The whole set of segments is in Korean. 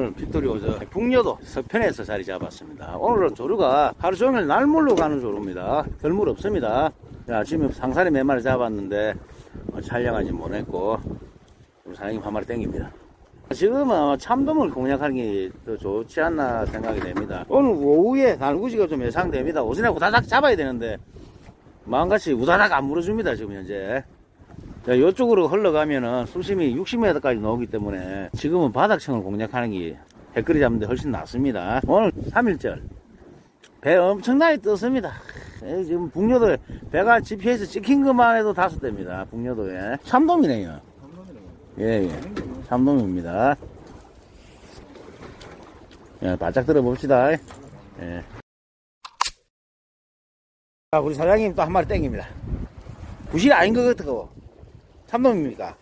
오늘 빅토리오 저 북녀도 서편에서 자리 잡았습니다. 오늘은 조류가 하루 종일 날물로 가는 조류입니다. 별물 없습니다. 자, 지금 상사리 몇 마리 잡았는데 어, 촬영하지 못했고 사장님 한 마리 땡깁니다. 지금은 참돔을 공략하는 게 더 좋지 않나 생각이 됩니다. 오늘 오후에 날구지가 좀 예상됩니다. 오전에 우다닥 잡아야 되는데 마음같이 우다닥 안 물어줍니다. 지금 현재. 자, 이쪽으로 흘러가면은 수심이 60m까지 나오기 때문에 지금은 바닥층을 공략하는 게 해끌이 잡는데 훨씬 낫습니다. 오늘 3일절. 배 엄청나게 떴습니다. 에, 지금 북녀도에 배가 GPS에 찍힌 것만 해도 다섯 대입니다. 북녀도에. 참돔이네요. 예, 예. 참돔입니다. 예, 바짝 들어봅시다. 예. 자, 우리 사장님 또 한 마리 땡깁니다. 부실이 아닌 것 같고. 참돔입니까?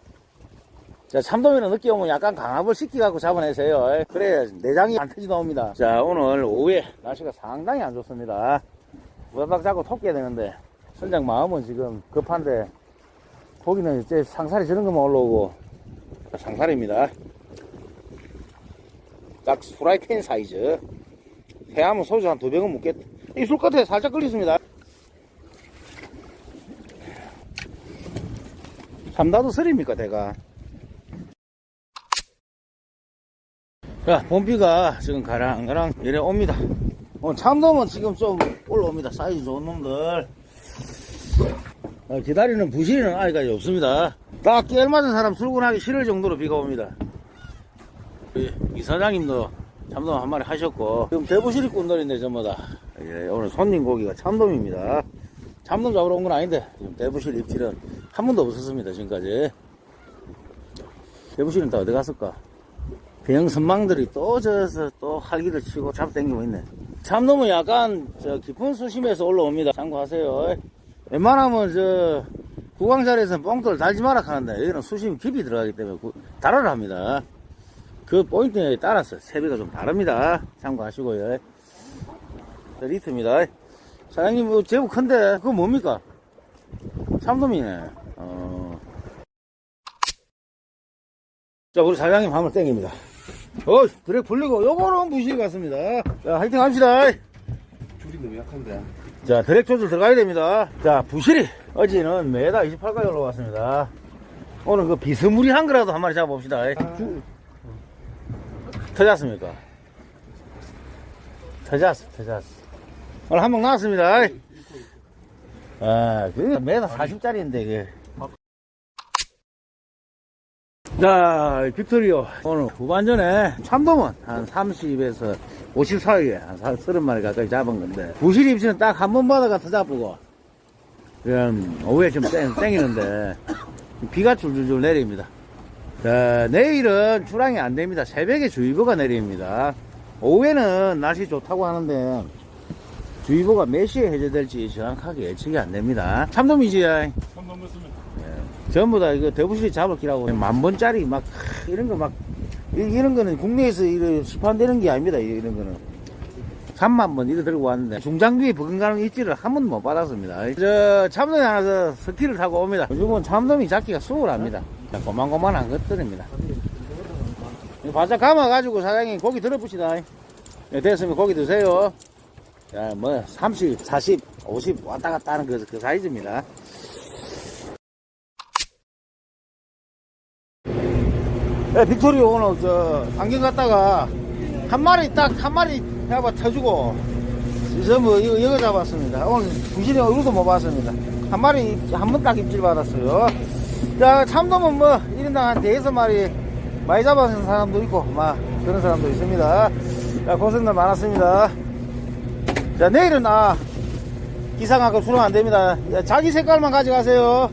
자, 참돔이는 늦게 오면 약간 강압을 시키갖고 잡아내세요. 그래, 내장이 안 터지 나옵니다. 자, 오늘 오후에 날씨가 상당히 안 좋습니다. 우다닥 잡고 톱게 되는데, 선장 마음은 지금 급한데, 고기는 이제 상살이 저런 것만 올라오고, 상살입니다. 딱 프라이팬 사이즈. 해하면 소주 한 두 병은 묵겠, 이술 끝에 살짝 걸렸습니다. 삼다도 설입니까, 대가? 자, 봄비가 지금 가랑가랑 내려옵니다. 어, 참돔은 지금 좀 올라옵니다. 사이즈 좋은 놈들. 어, 기다리는 부실이는 아직까지 없습니다. 딱 깨알 맞은 사람 출근하기 싫을 정도로 비가 옵니다. 이, 이 사장님도 참돔 한 마리 하셨고, 지금 대부실이 꾼돌인데 전부 다. 예, 오늘 손님 고기가 참돔입니다. 참돔 잡으러 온 건 아닌데, 지금 대부실 입질은 한 번도 없었습니다, 지금까지. 대부실은 다 어디 갔을까? 병 선망들이 또 저서 또 활기를 치고 잡당기고 있네. 참돔은 약간 저 깊은 수심에서 올라옵니다. 참고하세요. 웬만하면 저 구강자리에서는 뽕돌 달지 마라 하는데 여기는 수심이 깊이 들어가기 때문에 구- 달아를 합니다. 그 포인트에 따라서 세비가 좀 다릅니다. 참고하시고요. 자, 리트입니다. 사장님 뭐 제법 큰데 그거 뭡니까? 참돔이네. 어. 자 우리 사장님 한번 땡깁니다. 어, 드랙 불리고 요거는 무실 같습니다. 자, 화이팅 합시다. 줄이 너무 약한데. 자, 드랙 조절 들어가야 됩니다. 자, 부실이 어제는 메다 28까지 올라왔습니다. 오늘 그 비스무리한 거라도 한 마리 잡아봅시다. 터졌습니까? 터졌어, 터졌어. 오늘 한방 나왔습니다. 아, 그 메다 40짜리인데, 그. 자, 빅토리오. 오늘 후반전에 참돔은 한 30에서 50 사이에 한 30마리 가까이 잡은 건데, 부실 입시는 딱 한번 받아가 터잡고, 그럼 오후에 좀 땡, 땡기는데, 비가 줄줄줄 내립니다. 자, 내일은 출항이 안 됩니다. 새벽에 주의보가 내립니다. 오후에는 날씨 좋다고 하는데, 주의보가 몇 시에 해제될지 정확하게 예측이 안 됩니다. 참돔이지, 손 넘었으면 전부 다 이거 대부실이 잡을 기라고 만 번짜리 막 크, 이런 거 막 이런 거는 국내에서 이런 수판되는 게 아닙니다 이런 거는. 3만 번 이거 들고 왔는데. 중장비에 버금가는 입질을 한 번도 못 받았습니다. 저 참돔이 하나서 스키를 타고 옵니다. 요즘은 참돔이 잡기가 수월합니다. 자, 고만고만한 것들입니다. 바짝 감아가지고 사장님 고기 들어붙이다. 네, 됐으면 고기 드세요 자, 뭐 30, 40, 50 왔다 갔다 하는 그, 그 사이즈입니다 네, 빅토리오 오늘 저 안경 갔다가 한 마리 딱 한 마리 잡아 터주고 전부 이거, 이거 잡았습니다. 오늘 부실이 얼굴도 못 봤습니다. 한 마리 한 번 딱 입질 받았어요. 자 참돔은 뭐 1인당 한 대여섯 마리 많이 잡아서 사람도 있고 막 그런 사람도 있습니다. 자 고생들 많았습니다. 자 내일은 아 기상하고 수령 안 됩니다. 자, 자기 색깔만 가져가세요.